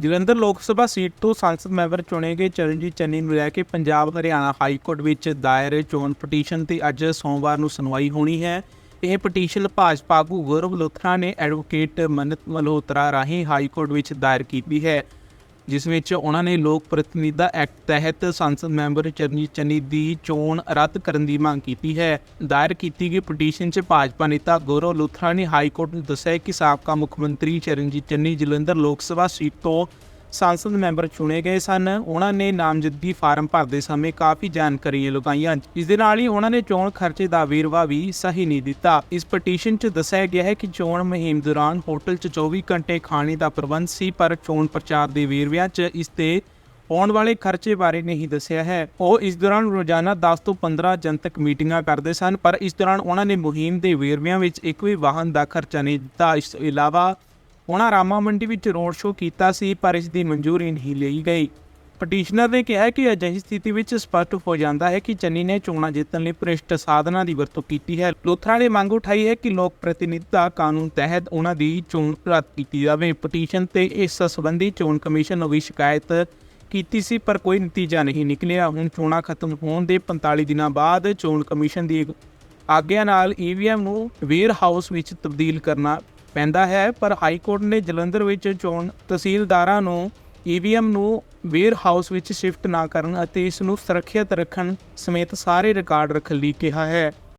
ਜਲੰਧਰ ਲੋਕ ਸਭਾ ਸੀਟ ਤੋਂ ਸੰਸਦ ਮੈਂਬਰ ਚੁਣੇ ਗਏ ਚਰਨਜੀਤ ਚੰਨੀ ਨੂੰ ਲੈ ਕੇ ਪੰਜਾਬ, ਹਰਿਆਣਾ ਹਾਈ ਕੋਰਟ ਵਿੱਚ ਦਾਇਰ ਚੋਣ ਪਟੀਸ਼ਨ ਤੇ ਅੱਜ ਸੋਮਵਾਰ ਨੂੰ ਸੁਣਵਾਈ ਹੋਣੀ ਹੈ। ਇਹ ਪਟੀਸ਼ਨ ਭਾਜਪਾ ਆਗੂ ਗੌਰਵ ਲੋਥਰਾ ਨੇ ਐਡਵੋਕੇਟ ਮਨਤ ਮਲਹੋਤਰਾ ਰਾਹੀਂ ਹਾਈ ਕੋਰਟ ਵਿੱਚ ਦਾਇਰ ਕੀਤੀ ਹੈ। ਜਿਸ ਵਿੱਚ ਉਹਨਾਂ ਨੇ ਲੋਕ ਪ੍ਰਤੀਨਿਧਤਾ ਐਕਟ ਤਹਿਤ ਸੰਸਦ ਮੈਂਬਰ ਚਰਨਜੀਤ ਚੰਨੀ ਦੀ ਚੋਣ ਰੱਦ ਕਰਨ ਦੀ ਮੰਗ ਕੀਤੀ ਹੈ। ਦਾਇਰ ਕੀਤੀ ਗਈ ਪਟੀਸ਼ਨ 'ਚ ਭਾਜਪਾ ਨੇਤਾ ਗੌਰਵ ਲੁਥਰਾ ਨੇ ਹਾਈ ਕੋਰਟ ਨੂੰ ਦੱਸਿਆ ਕਿ ਸਾਬਕਾ ਮੁੱਖ ਮੰਤਰੀ ਚਰਨਜੀਤ ਚੰਨੀ ਜਲੰਧਰ ਲੋਕ ਸਭਾ ਸੀਟ ਤੋਂ ਸੰਸਦ ਮੈਂਬਰ ਚੁਣੇ ਗਏ ਸਨ। ਉਹਨਾਂ ਨੇ ਨਾਮਜ਼ਦਗੀ ਫਾਰਮ ਭਰਦੇ ਸਮੇਂ ਕਾਫੀ ਜਾਣਕਾਰੀਆਂ ਲੁਕਾਈਆਂ। ਇਸ ਦੇ ਨਾਲ ਹੀ ਉਹਨਾਂ ਨੇ ਚੋਣ ਖਰਚੇ ਦਾ ਵੇਰਵਾ ਵੀ ਸਹੀ ਨਹੀਂ ਦਿੱਤਾ। ਇਸ ਪਟੀਸ਼ਨ 'ਚ ਦੱਸਿਆ ਗਿਆ ਹੈ ਕਿ ਚੋਣ ਮੁਹਿੰਮ ਦੌਰਾਨ ਹੋਟਲ 'ਚ 24 ਘੰਟੇ ਖਾਣੇ ਦਾ ਪ੍ਰਬੰਧ ਸੀ, ਪਰ ਚੋਣ ਪ੍ਰਚਾਰ ਦੇ ਵੇਰਵਿਆਂ 'ਚ ਇਸ ਤੇ ਆਉਣ ਵਾਲੇ ਖਰਚੇ ਬਾਰੇ ਨਹੀਂ ਦੱਸਿਆ ਹੈ। ਉਹ ਇਸ ਦੌਰਾਨ ਰੋਜ਼ਾਨਾ 10 ਤੋਂ 15 ਜਨਤਕ ਮੀਟਿੰਗਾਂ ਕਰਦੇ ਸਨ, ਪਰ ਇਸ ਦੌਰਾਨ ਉਹਨਾਂ ਨੇ ਮੁਹਿੰਮ ਦੇ ਵੇਰਵਿਆਂ ਵਿੱਚ ਇੱਕ ਵੀ ਵਾਹਨ ਦਾ ਖਰਚਾ ਨਹੀਂ ਦਿੱਤਾ। ਇਸ ਤੋਂ ਇਲਾਵਾ ਉਹਨਾਂ ਰਾਮਾ ਮੰਡੀ ਵਿੱਚ ਰੋਡ ਸ਼ੋਅ ਕੀਤਾ ਸੀ, ਪਰ ਇਸ ਦੀ ਮਨਜ਼ੂਰੀ ਨਹੀਂ ਲਈ ਗਈ। ਪਟੀਸ਼ਨਰ ਨੇ ਕਿਹਾ ਕਿ ਅਜਿਹੀ ਸਥਿਤੀ ਵਿੱਚ ਸਪਸ਼ਟ ਹੋ ਜਾਂਦਾ ਹੈ ਕਿ ਚੰਨੀ ਨੇ ਚੋਣਾਂ ਜਿੱਤਣ ਲਈ ਭ੍ਰਿਸ਼ਟ ਸਾਧਨਾਂ ਦੀ ਵਰਤੋਂ ਕੀਤੀ ਹੈ। ਲੋਥਰਾ ਨੇ ਮੰਗ ਉਠਾਈ ਹੈ ਕਿ ਲੋਕ ਪ੍ਰਤੀਨਿਧਤਾ ਕਾਨੂੰਨ ਤਹਿਤ ਉਹਨਾਂ ਦੀ ਚੋਣ ਰੱਦ ਕੀਤੀ ਜਾਵੇ। ਪਟੀਸ਼ਨ ਤੇ ਇਸ ਸੰਬੰਧੀ ਚੋਣ ਕਮਿਸ਼ਨ ਨੂੰ ਵੀ ਸ਼ਿਕਾਇਤ ਕੀਤੀ ਸੀ, ਪਰ ਕੋਈ ਨਤੀਜਾ ਨਹੀਂ ਨਿਕਲਿਆ। ਹੁਣ ਚੋਣਾਂ ਖਤਮ ਹੋਣ ਦੇ 45 ਦਿਨਾਂ ਬਾਅਦ ਚੋਣ ਕਮਿਸ਼ਨ ਦੀ ਆਗਿਆ ਨਾਲ ਈਵੀਐਮ ਨੂੰ ਵੇਅਰ ਹਾਊਸ ਵਿੱਚ ਤਬਦੀਲ ਕਰਨਾ ਪੈਂਦਾ ਹੈ, ਪਰ ਹਾਈ ਕੋਰਟ ਨੇ ਜਲੰਧਰ ਵਿੱਚ ਚੋਣ ਤਹਿਸੀਲਦਾਰਾਂ ਨੂੰ ਈਵੀਐਮ ਨੂੰ ਵੇਅਰ ਹਾਊਸ ਵਿੱਚ ਸ਼ਿਫਟ ਨਾ ਕਰਨ ਅਤੇ ਇਸ ਨੂੰ ਸੁਰੱਖਿਅਤ ਰੱਖਣ ਸਮੇਤ ਸਾਰੇ ਰਿਕਾਰਡ ਰੱਖਣ ਲਈ ਕਿਹਾ ਹੈ।